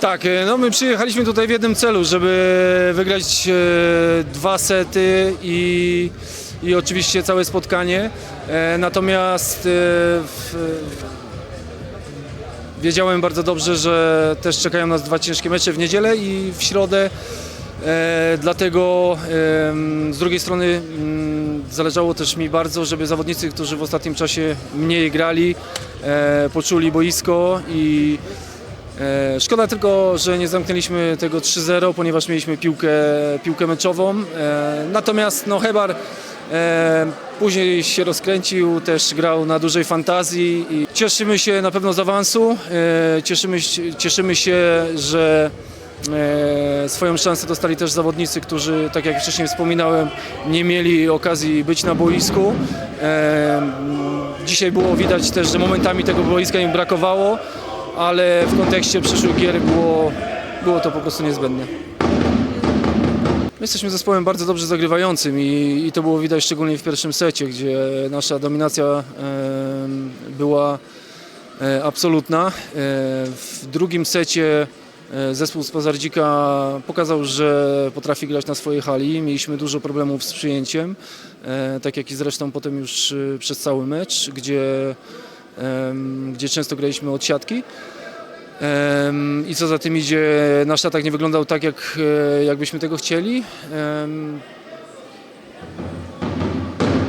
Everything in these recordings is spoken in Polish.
Tak, e, no my przyjechaliśmy tutaj w jednym celu, żeby wygrać e, dwa sety i, i oczywiście całe spotkanie. E, natomiast w, wiedziałem bardzo dobrze, że też czekają nas dwa ciężkie mecze w niedzielę i w środę. Dlatego z drugiej strony mm, zależało też mi bardzo, żeby zawodnicy, którzy w ostatnim czasie mniej grali, poczuli boisko i Szkoda tylko, że nie zamknęliśmy tego 3-0, ponieważ mieliśmy piłkę, piłkę meczową. E, Natomiast no, Hebar e, później się rozkręcił, też grał na dużej fantazji i cieszymy się na pewno z awansu. E, Cieszymy, cieszymy się, że e, swoją szansę dostali też zawodnicy, którzy, tak jak wcześniej wspominałem, nie mieli okazji być na boisku. E, Dzisiaj było widać też, że momentami tego boiska im brakowało ale w kontekście przyszłych gier było, było to po prostu niezbędne. My jesteśmy zespołem bardzo dobrze zagrywającym i, i to było widać szczególnie w pierwszym secie, gdzie nasza dominacja em, była e, absolutna. E, w drugim secie e, zespół z Pazardzika pokazał, że potrafi grać na swojej hali. Mieliśmy dużo problemów z przyjęciem, e, tak jak i zresztą potem już e, przez cały mecz, gdzie gdzie często graliśmy od siatki. I co za tym idzie, nasz atak nie wyglądał tak, jak, e, jakbyśmy tego chcieli.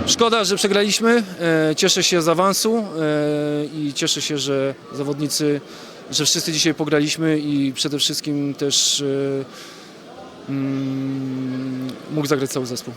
Szkoda, że przegraliśmy. E, Cieszę się z awansu e, i cieszę się, że zawodnicy, że wszyscy dzisiaj pograliśmy i przede wszystkim też mm, mógł zagrać cały zespół.